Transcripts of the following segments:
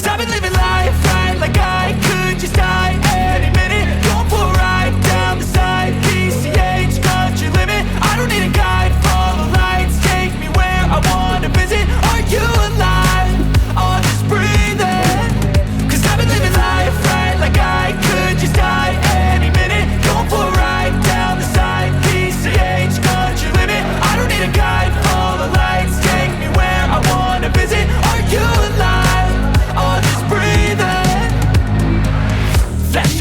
Cause I've been living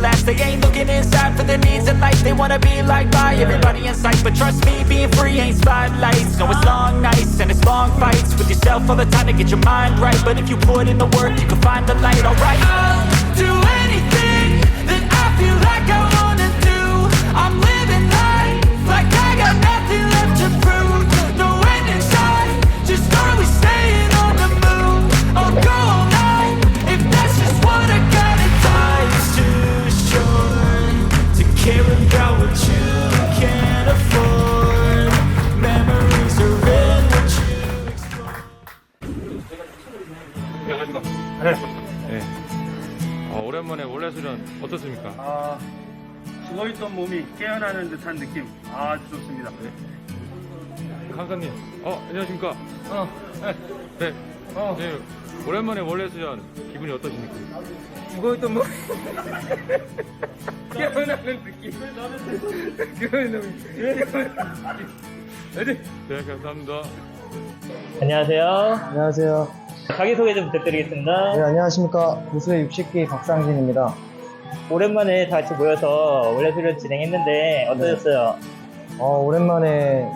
Last. They ain't looking inside for their needs in life. They wanna be like by everybody in sight. But trust me, being free ain't spotlights. No, it's long nights and it's long fights with yourself all the time to get your mind right. But if you put in the work, you can find the light. Alright, I'll do anything that I feel like I 죽어있던 몸이 깨어나는 듯한 느낌 아주 좋습니다. 강사님, 어, 안녕하십니까? 어, 네. 네. 어. 네. 오랜만에 원래 수련 기분이 어떠십니까? 죽어있던 몸이 깨어나는 느낌. 깨어나는 느낌. 네. 네, 감사합니다. 안녕하세요. 안녕하세요. 자기소개 좀 부탁드리겠습니다. 네, 안녕하십니까. 고수의 60기 박상진입니다. 오랜만에 다 같이 모여서 원래 수련 진행했는데 어떠셨어요? 어, 오랜만에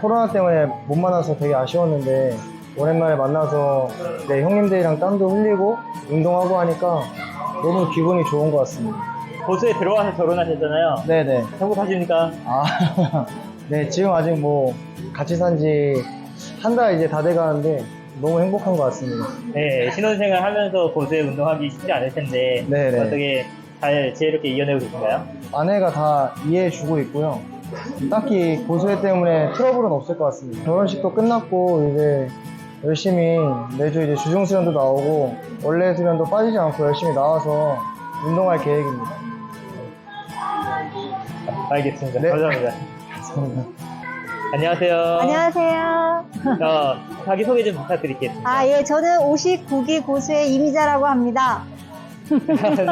코로나 때문에 못 만나서 되게 아쉬웠는데 오랜만에 만나서 네, 형님들이랑 땀도 흘리고 운동하고 하니까 너무 기분이 좋은 것 같습니다. 고수에 들어와서 결혼하셨잖아요. 네네. 행복하십니까? 아, 네, 지금 아직 뭐 같이 산지 한 달 이제 다 돼 가는데 너무 행복한 것 같습니다. 네, 신혼생활 하면서 고수에 운동하기 쉽지 않을 텐데 네네. 어떻게 잘 지혜롭게 이겨내고 계신가요? 아내가 다 이해해 주고 있고요. 딱히 고소해 때문에 트러블은 없을 것 같습니다. 결혼식도 끝났고 이제 열심히 매주 이제 주중 수련도 나오고 원래 수련도 빠지지 않고 열심히 나와서 운동할 계획입니다. 알겠습니다. 네. 감사합니다. 감사합니다. 안녕하세요. 안녕하세요. 어, 자기소개 좀 부탁드리겠습니다. 아, 예, 저는 59기 고수의 이미자라고 합니다.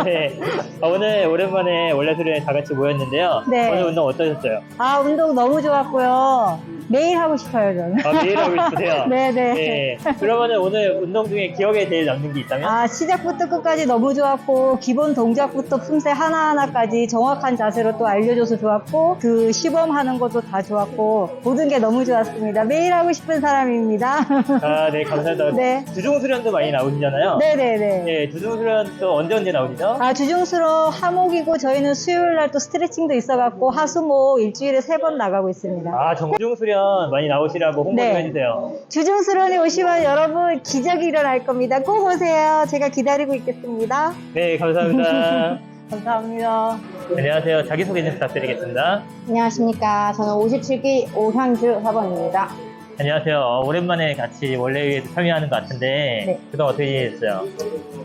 네. 어, 오늘 오랜만에 원래 수련에 다 같이 모였는데요. 네. 오늘 운동 어떠셨어요? 아, 운동 너무 좋았고요. 매일 하고 싶어요, 저는. 아, 매일 하고 싶으세요? 네네. 네. 그러면 오늘 운동 중에 기억에 제일 남는 게 있다면? 아, 시작부터 끝까지 너무 좋았고, 기본 동작부터 품새 하나하나까지 정확한 자세로 또 알려줘서 좋았고, 그 시범하는 것도 다 좋았고, 모든 게 너무 좋았습니다. 매일 하고 싶은 사람입니다. 아, 네, 감사합니다. 네. 주중 수련도 많이 나오시잖아요. 네네네. 네, 주중 수련 또 언제 언제 나오시죠? 아, 주중수로 하목이고, 저희는 수요일 날 또 스트레칭도 있어갖고, 하수목 일주일에 세 번 나가고 있습니다. 아, 정중 수련 많이 나오시라고 홍보 좀 네. 해주세요. 주중수련에 오시면 여러분 기적이 일어날 겁니다. 꼭 오세요. 제가 기다리고 있겠습니다. 네, 감사합니다. 감사합니다. 안녕하세요. 자기소개 좀 부탁드리겠습니다. 안녕하십니까. 저는 57기 오현주 사번입니다. 안녕하세요. 어, 오랜만에 같이 원래위에서 참여하는 것 같은데 네. 그동안 어떻게 지냈어요?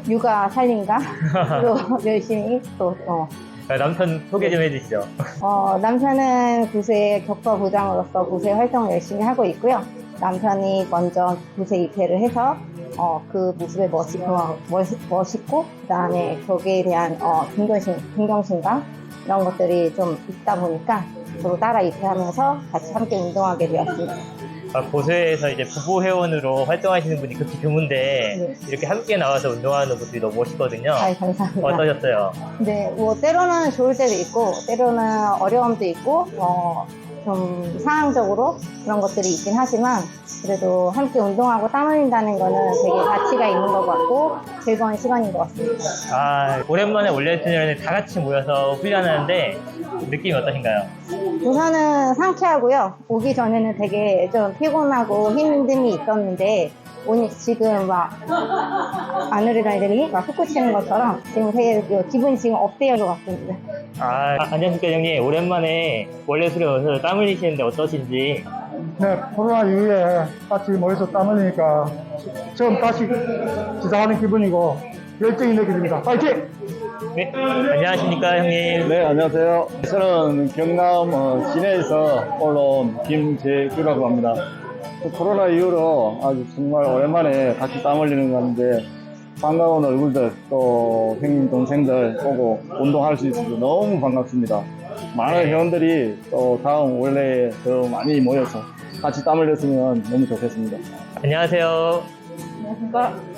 육아 살림과 또 열심히 또, 어, 어, 남편 소개 좀 해주시죠. 어, 남편은 구세 격파 부장으로서 구세 활동을 열심히 하고 있고요. 남편이 먼저 구세 입회를 해서 어, 그 모습에 멋있고, 멋- 멋있고 그다음에 거기에 대한 어, 긍정심, 긍정심과 이런 것들이 좀 있다 보니까 저도 따라 입회하면서 같이 함께 운동하게 되었습니다. 아, 고수에서 이제 부부 회원으로 활동하시는 분이 극히 드문데 네. 이렇게 함께 나와서 운동하는 모습이 너무 멋있거든요. 아, 감사합니다. 어떠셨어요? 네, 뭐 때로는 좋을 때도 있고 때로는 어려움도 있고 어, 좀 상황적으로 그런 것들이 있긴 하지만 그래도 함께 운동하고 땀 흘린다는 거는 되게 가치가 있는 것 같고 즐거운 시간인 것 같습니다. 아, 오랜만에 원래 수련회 다 같이 모여서 훈련하는데 느낌이 어떠신가요? 우선은 상쾌하고요. 오기 전에는 되게 좀 피곤하고 힘듦이 있었는데 오늘 지금 막 아누르다이들이 막훅 치는 것처럼 지금 되게 기분이 지금 업되어 것 같습니다. 아, 안녕하십니까 형님. 오랜만에 원래 수련회 오셔서 땀 흘리시는데 어떠신지 네, 코로나 이후에 같이 모여서 땀 흘리니까 처음 다시 시작하는 기분이고 열정이 느껴집니다. 파이팅! 네, 안녕하십니까 형님. 네, 안녕하세요. 저는 경남 어, 시내에서 올라온 김재규라고 합니다. 그 코로나 이후로 아주 정말 오랜만에 같이 땀 흘리는 거 하는데 반가운 얼굴들 또 형님 동생들 보고 운동할 수 있어서 너무 반갑습니다. 많은 회원들이 또 다음 원래에 더 많이 모여서 같이 땀 흘렸으면 너무 좋겠습니다. 안녕하세요. 안녕하십니까.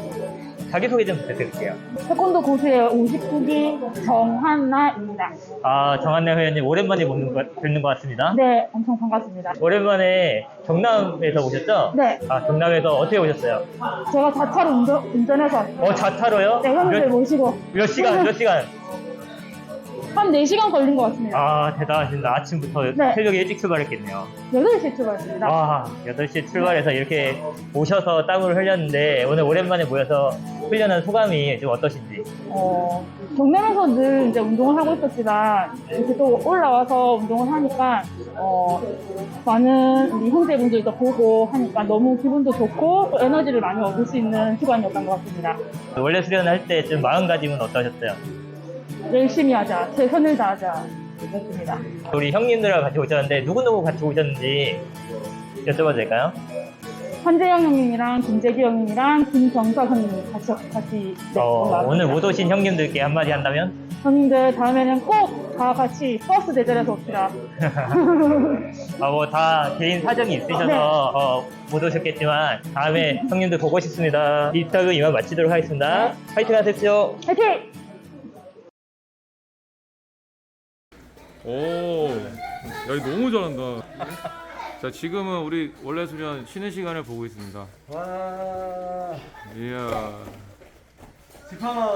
자기소개 좀 부탁드릴게요. 태권도 고수의 59기 정한나입니다. 아, 정한래 회원님 오랜만에 보는 것, 뵙는 것 같습니다. 네, 엄청 반갑습니다. 오랜만에 경남에서 오셨죠? 네, 아, 경남에서 어떻게 오셨어요? 제가 자차로 운전, 운전해서 어, 자타로요? 네, 형님들 몇, 모시고 몇 시간, 몇 시간? 한 4시간 걸린 것 같습니다. 아, 대단하십니다. 아침부터 네. 새벽에 일찍 출발했겠네요. 8시에 출발했습니다. 와, 8시에 출발해서 이렇게 오셔서 땀을 흘렸는데 오늘 오랜만에 모여서 훈련한 소감이 좀 어떠신지? 어, 경남에서 늘 이제 운동을 하고 있었지만 이렇게 또 올라와서 운동을 하니까 어, 많은 우리 형제분들도 보고 하니까 너무 기분도 좋고 또 에너지를 많이 얻을 수 있는 시간이었던 것 같습니다. 원래 수련할 때 좀 마음가짐은 어떠셨어요? 열심히 하자, 최선을 다하자 그렇습니다. 우리 형님들하고 같이 오셨는데 누구누구 같이 오셨는지 여쭤봐도 될까요? 한재영 형님이랑 김재기 형님이랑 김정석 형님 같이 같이 네, 어, 올라왔습니다. 오늘 못 오신 형님들께 한마디 한다면? 형님들 다음에는 꼭 다 같이 버스 대절해서 옵시다. 아, 뭐 다 개인 사정이 있으셔서 네. 어, 못 오셨겠지만 다음에 형님들 보고 싶습니다. 인터뷰 이만 마치도록 하겠습니다. 파이팅 하십시오. 화이팅! 오, 야, 이거 너무 잘한다. 자, 지금은 우리 원래 수련 쉬는 시간을 보고 있습니다. 와, 이야. 지팡아.